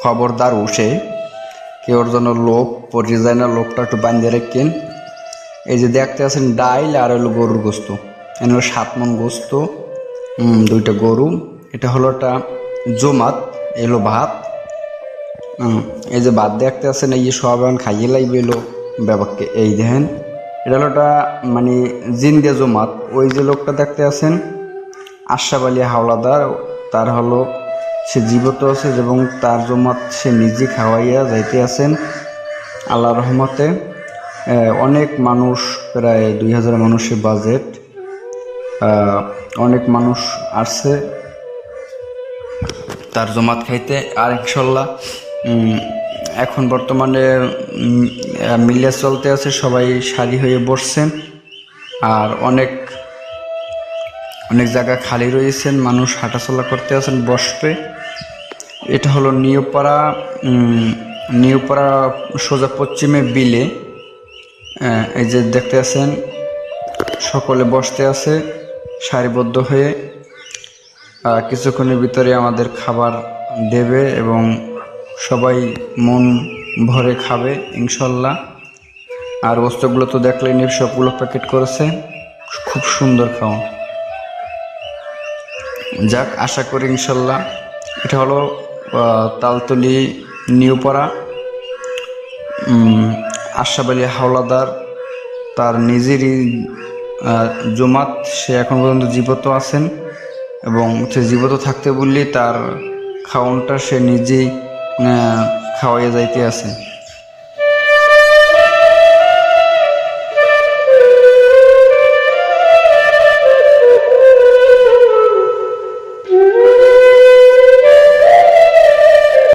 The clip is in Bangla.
খবরদার উঠে কেউর জন্য লোক যায় লোকটা একটু বান্ধিয়ে রাখেন। এই যে দেখতে আছেন ডাইল আর হলো গরুর গোস্ত। এনে হলো সাত মন গোস্ত দুইটা গরু। এটা হলো একটা জমাত এলো ভাত। এই যে ভাত দেখতে আছেন, এই যে সব এখন খাইয়ে লাইবে এলো ব্যাপারকে। এই দেখেন, এটা হলো একটা মানে জিন্দে জমাত। ওই যে লোকটা দেখতে আছেন, আশরাফ আলী হাওলাদার, তার হলো সে জীবিত আছে এবং তার জমাত সে নিজে খাওয়াইয়া যাইতে আছেন আল্লাহ রহমতে। অনেক মানুষ, প্রায় দুই হাজার মানুষের বাজেট অনেক মানুষ আসছে তার জমাত খাইতে। আর ইনশাল্লাহ এখন বর্তমানে মিলিয়া চলতে আছে, সবাই সারি হয়ে বসছেন। আর অনেক অনেক জায়গা খালি রয়েছেন, মানুষ হাঁটাচলা করতে আছেন বসবে এটা হলো নিউপাড়া নিউপাড়া সোজা পশ্চিমে বিলে। এই যে দেখতে আছেন, সকলে বসতে আছে, সারিবদ্ধ হয়ে। কিছুক্ষণের ভিতরে আমাদের খাবার দেবে এবং সবাই মন ভরে খাবে, ইনশাল্লাহ। আর বস্তুগুলো তো দেখলেন, সবগুলো প্যাকেট করেছে। খুব সুন্দর খাওয়া। যাক, আশা করি ইনশাল্লাহ। এটা হলো তালতলি, নিউপাড়া। আশরাফ আলী হাওলাদার, তার নিজেরই জমাত। সে এখন পর্যন্ত জীবত আছেন এবং সে জীবত থাকতে বললেই তার খাওয়ানটা সে নিজেই খাওয়াইয়া যাইতে আছে।